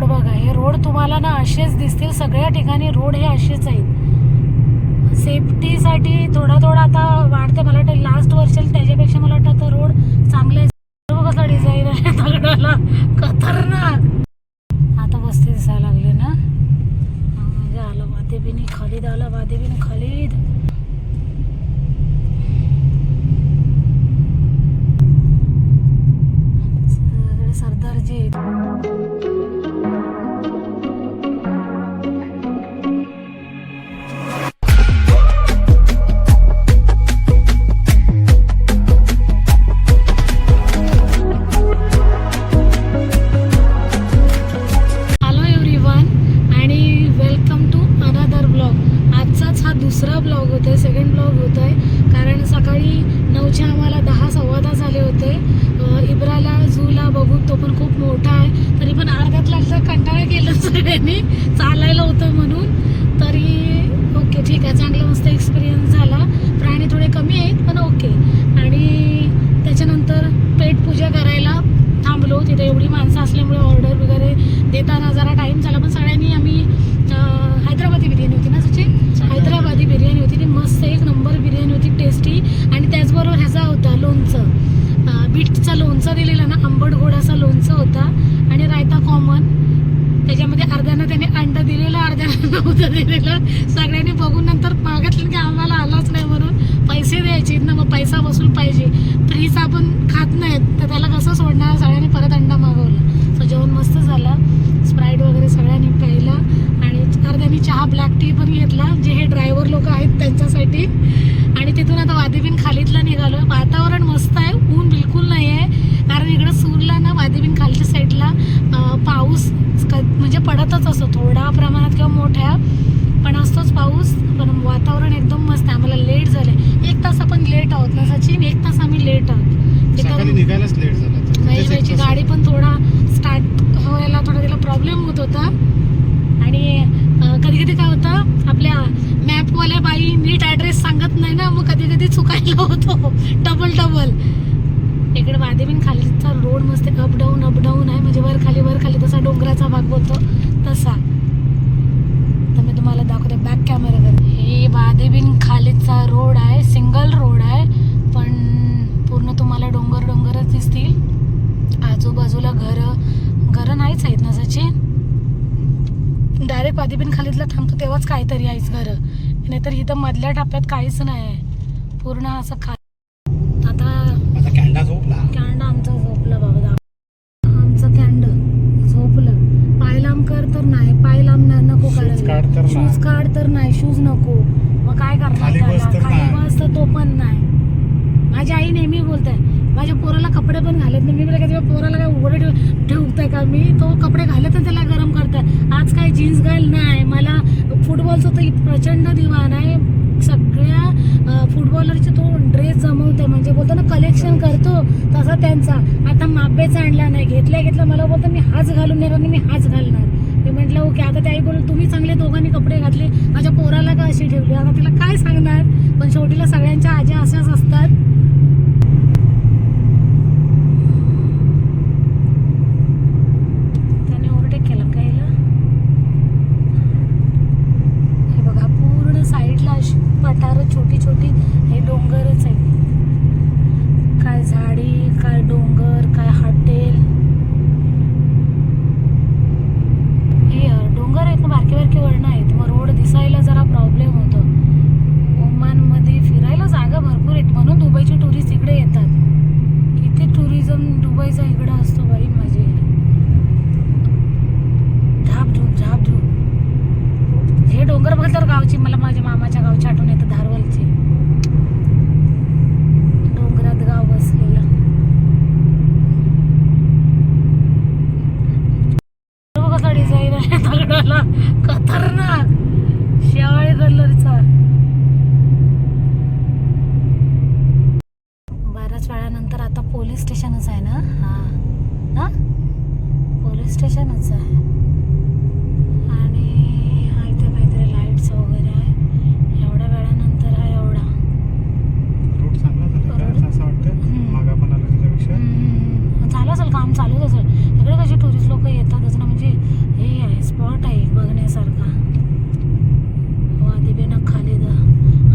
बघा हे रोड तुम्हाला ना असेच दिसतील. सगळ्या ठिकाणी रोड हे असेच आहेत. सेफ्टीसाठी थोडा थोडा आता वाढते. मला वाटतं लास्ट वर्षाला त्याच्यापेक्षा मला वाटतं आता रोड चांगले कसा डिझाईन आहे. दगडाला. खतरनाक. आता वस्ती दिसायला लागले ना. म्हणजे आलं वादेबिनी खालीद आलं वादेबिनी खालीद तिथे एवढी माणसं असल्यामुळे ऑर्डर वगैरे देताना जरा टाईम झाला. पण सगळ्यांनी आम्ही हैदराबादी बिर्याणी होती ना सचिन? हैदराबादी बिर्याणी होती. ती मस्त एक नंबर बिर्याणी होती टेस्टी आणि त्याचबरोबर ह्याचा होता लोणचं. बीटचा लोणचं दिलेलं ना आंबट गोड असा लोणचं होता. आणि रायता कॉमन त्याच्यामध्ये अर्ध्यानं त्याने अंड दिलेलं अर्ध्यानं नव्हतं दिलेलं. सगळ्यांनी बघून नंतर मागितलं की आम्हाला आलाच नाही. पैसे द्यायचे ना मग पैसा वसूल पाहिजे. फ्री आपण खात नाहीत तर त्याला कसं सोडणार? सगळ्यांनी परत अंडा मागवला. सो जेवण मस्त झाला. स्प्राईट वगैरे सगळ्यांनी प्यायला. आणि अर्ध्यानी चहा ब्लॅक टी पण घेतला. जे हे ड्रायव्हर लोक आहेत त्यांच्यासाठी. आणि तिथून आता वादेबीन खालीतला निघालो वातावरण मस्त आहे. ऊन बिलकुल नाही आहे कारण इकडं सूरला ना वादेबीन खालच्या साईडला पाऊस क- म्हणजे पडतच असतो. थोडा प्रमाणात किंवा मोठ्या पण असतोच पाऊस. पण वातावरण एकदम मस्त आहे आम्हाला लेट झाले एक तास आपण लेट आहोत ना सचिन एक तास आम्ही लेट आहोत सकाळी तिथं निघायलाच लेट झाला तास- गाडी पण थोडा स्टार्ट व्हायला थोडा तिला प्रॉब्लेम होत होता. आणि कधी कधी काय होतं आपल्या मॅपवाल्या बाई नीट ॲड्रेस सांगत नाही ना मग कधी कधी चुकायला होतो. डबल डबल इकडे वादेबीन खालीचा रोड मस्त अप डाऊन अप डाऊन आहे. म्हणजे वर खाली वर खाली तसा डोंगराचा भाग होतो. तसा. तर मी तुम्हाला दाखवते बॅक कॅमेरा हे वादेबीन खालीचा रोड आहे सिंगल रोड आहे. पण पूर्ण तुम्हाला डोंगर डोंगरच दिसतील. आजूबाजूला घरं घरं नाहीच आहेत ना सचिन? डायरेक्ट वादेबीन खालीतला थांबतो तेव्हाच काहीतरी आहेच घरं. नाहीतर इथं मधल्या टप्प्यात काहीच नाही आहे. पूर्ण असं खा आता आता कॅन्डा झोपला कॅन्ड आमचा झोपला बाबा दा- आमचं कॅन्ड झोपलं पाय लांब कर तर नाही पाय लांब न- नको Shoes काढ तर करायला नाही. शूज काढ तर नाही शूज नको मग काय करणार खाली बस त्याला? तर खाली नाही. बस तर तो पण नाही माझी आई नेहमी बोलते माझ्या पोराला कपडे पण घालत नाही. मी बोलले का तुझ्या पोराला काय उघडे ठेव ठेवताय का? मी तो कपडे घालत आणि त्याला गरम करताय. आज काय जीन्स घाल नाही. मला फुटबॉलचं तर प्रचंड दिवाण आहे. सगळ्या फुटबॉलरचे तो ड्रेस जमवते म्हणजे बोलतो ना कलेक्शन करतो तसा त्यांचा. आता मापेच आणला नाही. घेतल्या घेतला मला बोलतो मी हाच घालून येणार आणि मी हाच घालणार. मी म्हटलं ओके आता ते आई बोल तुम्ही चांगले दोघांनी कपडे घातले. माझ्या पोराला का अशी ठेवली? आता तिला काय सांगणार? पण शेवटीला सगळ्यांच्या आज्या अशाच असतात त्याने ओव्हरटेक केला का हिला हे बघा पूर्ण साईडला अशी पठारं छोटी छोटी हे डोंगरच आहे काय झाडी काय डोंगर काय हॉटेल हे अ, डोंगर आहेत ना बारके बारके वळणं आहेत मग रोड दिसायला जरा प्रॉब्लेम होतो ओमानमध्ये फिरायला जागा भरपूर आहेत म्हणून दुबईचे टुरिस्ट इकडे येतात किती टुरिझम दुबईचा इकडं असतो बाई माझे झापझूप झापझूप हे डोंगर बघितल्यावर गावची मला माझ्या मामाच्या गावची आठवण येतं धारवलची डोंगरात गाव बसलेलं बघ कसा डिझाईन आहे दगडाला खतरनाक. शेवाळी कलरचा बऱ्याच वेळानंतर आता पोलीस स्टेशनच आहे ना? हा. ना पोलीस स्टेशनच आहे. आणि हा इथे काहीतरी लाईट्स वगैरे आहे. एवढ्या वेळानंतर हा एवढा. चांगला रोड- असं वाटतं झालं असेल काम चालूच असेल. इकडे कशी टुरिस्ट लोक येतातच ना? म्हणजे स्पॉट आहे बघण्यासारखा. हो, वादी बेना खाली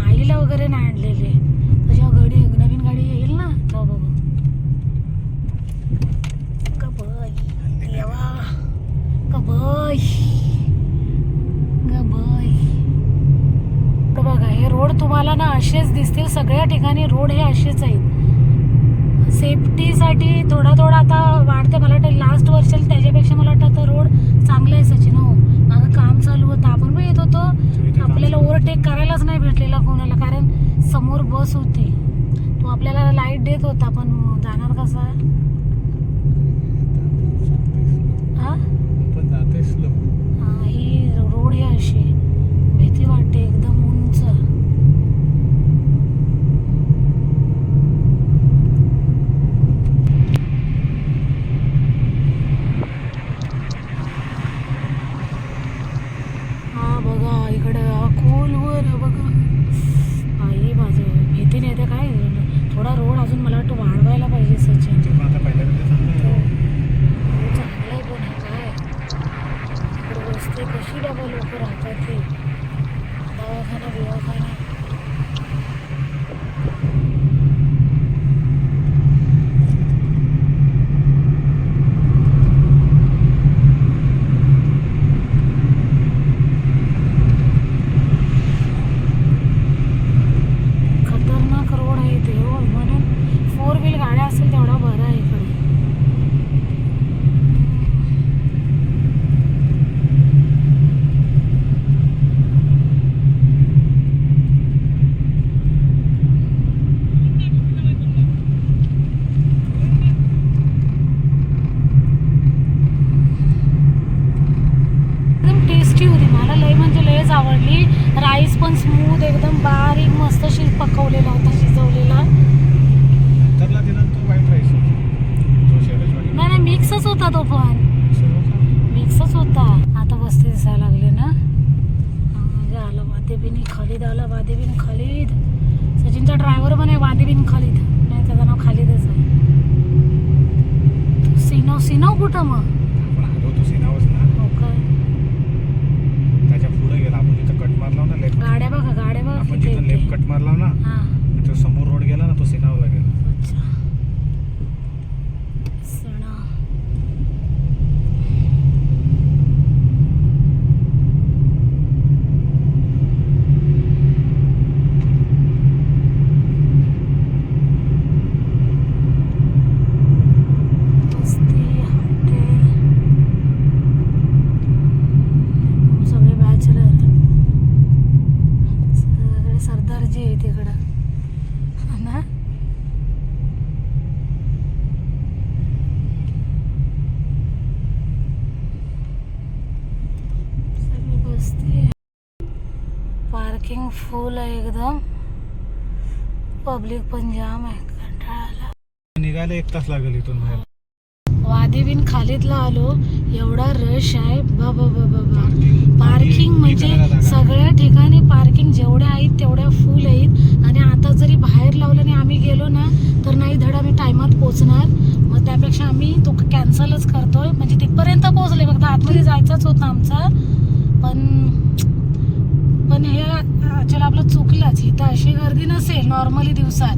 आईला वगैरे नाही आणलेले. तुझ्या गाडी नवीन गाडी येईल ना? का बघू. कबय देवा. कबय गबय तर बघा हे रोड तुम्हाला ना असेच दिसतील. सगळ्या ठिकाणी रोड हे असेच आहेत. सेफ्टीसाठी थोडा थोडा आता वाढते मला वाटतं लास्ट वर्षाला त्याच्यापेक्षा मला वाटतं आता रोड चांगला आहे सचिन हो. मागं काम चालू होतं. आपण पण येत होतो. आपल्याला ओव्हरटेक करायलाच नाही भेटलेला कोणाला कारण समोर बस होती. तो आपल्याला लाइट देत होता पण जाणार कसा? हा हा ही रोड ही अशी भीती वाटते एकदम उंच हा बघा इकडे खोलवर बघा आई माझं भीती नाही येते काय थोडा रोड अजून मला वाटतं वाढवायला पाहिजे सचिन ते पण आता पहिल्यापेक्षा चांगलं आहे. चांगलं आहे पण हे काय इकडे रस्ते कशी बाबा लोक राहतात ते दवाखाना बिवाखाना खतरनाक रोड आहे ते हो म्हणून फोर व्हील गाड्या असेल तेवढा बरा आहे इकडे एकदम टेस्टी होती मला लय आवडली. राईस पण स्मूथ एकदम बारीक मस्त शिज पकवलेला होता शिजवलेला. नाही नाही मिक्सच होता तो पण. मिक्सच होता? आता वस्ती दिसायला लागले ना. म्हणजे आलं वादे बिन खालीद आला वादे बिन खालीद. सचिनचा ड्रायव्हर पण आहे वादे बिन खालीद. नाही त्याचं नाव खालीदच आहे. सिनव सिनव कुठं मग आपण आलो तो सिनावच ना हो काय त्याच्या पुढे गेला आपण जिथं कट मारला ना लेफ्ट गाड्या बघा गाड्या बघा आपण जिथं लेफ्ट. कट मारला ना तो समोर रोड गेला ना तो सिनावला गेला फुल आहे एकदम. पब्लिक पण जाम आहे कंटाळा आला निघायला एक तास लागेल इथून बाहेर. वादी बिन खालीतला आलो एवढा रश आहे. बाबा बाबा पार्किंग पार्किंग म्हणजे. सगळ्या ठिकाणी पार्किंग जेवढ्या आहेत तेवढ्या फुल आहेत. आणि आता जरी बाहेर लावलं आणि आम्ही गेलो ना तर नाही धड आम्ही टायमात पोहोचणार मग त्यापेक्षा आम्ही तो कॅन्सलच करतोय. म्हणजे तिथपर्यंत पोहोचले फक्त आतमध्ये जायचाच होता आमचा. पण पण हे ॲक्च्युअली आपलं चुकलंच. इथं अशी गर्दी नसेल नॉर्मली दिवसात.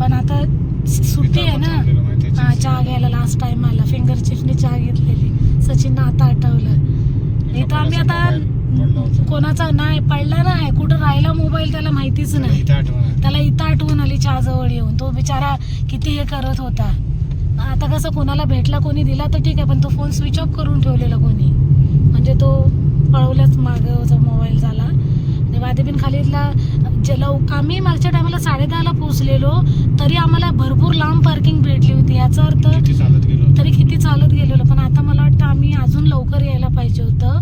पण आता सुट्टी आहे ना. हा चहा घ्यायला लास्ट टाइम आला. फिंगर चिपने चहा घेतलेली. सचिननं आता आठवलं. इथं आम्ही आता कोणाचा नाही पडला नाही. कुठं राहिला मोबाईल त्याला माहितीच नाही. त्याला इथं आठवण आली चहा जवळ येऊन. तो बिचारा किती हे करत होता. आता कसं कोणाला भेटला कोणी दिला तर ठीक आहे पण तो फोन स्विच ऑफ करून ठेवलेला कोणी. म्हणजे तो पळवल्याच मागं मोबाईल झाला. आणि वादेबीन खालीतला लव आम्ही मागच्या टायमाला साडेदहाला पोहोचलेलो तरी आम्हाला भरपूर लांब पार्किंग भेटली होती. याचा अर्थ तरी किती चालत गेलेलो. पण आता मला वाटतं आम्ही अजून लवकर यायला पाहिजे होतं.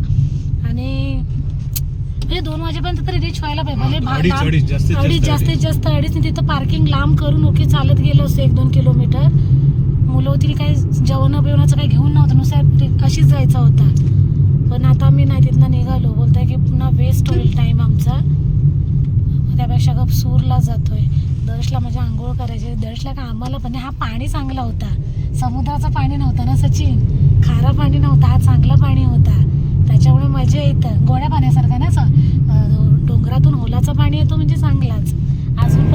आणि म्हणजे दोन वाजेपर्यंत तरी रीच व्हायला पाहिजे. भा- अडीच जास्तीत जास्त अडीच तिथं पार्किंग लांब करून ओके चालत गेलो असतो एक दोन किलोमीटर मुलं होती काही जेवण बिवणाचं काही घेऊन नव्हतं. नुसतं अशीच जायचा होता. पण आता त्यापेक्षा गप सूरला जातोय. दर्शला म्हणजे आंघोळ करायची. दर्शला का आम्हाला पण हा पाणी चांगला होता. समुद्राचं पाणी नव्हतं ना सचिन. खारा पाणी नव्हता हा चांगला पाणी होता. त्याच्यामुळे मजा येतं. गोड्या पाण्यासारखं ना असं. डोंगरातून ओलाचं पाणी येतो म्हणजे चांगलाच. अजून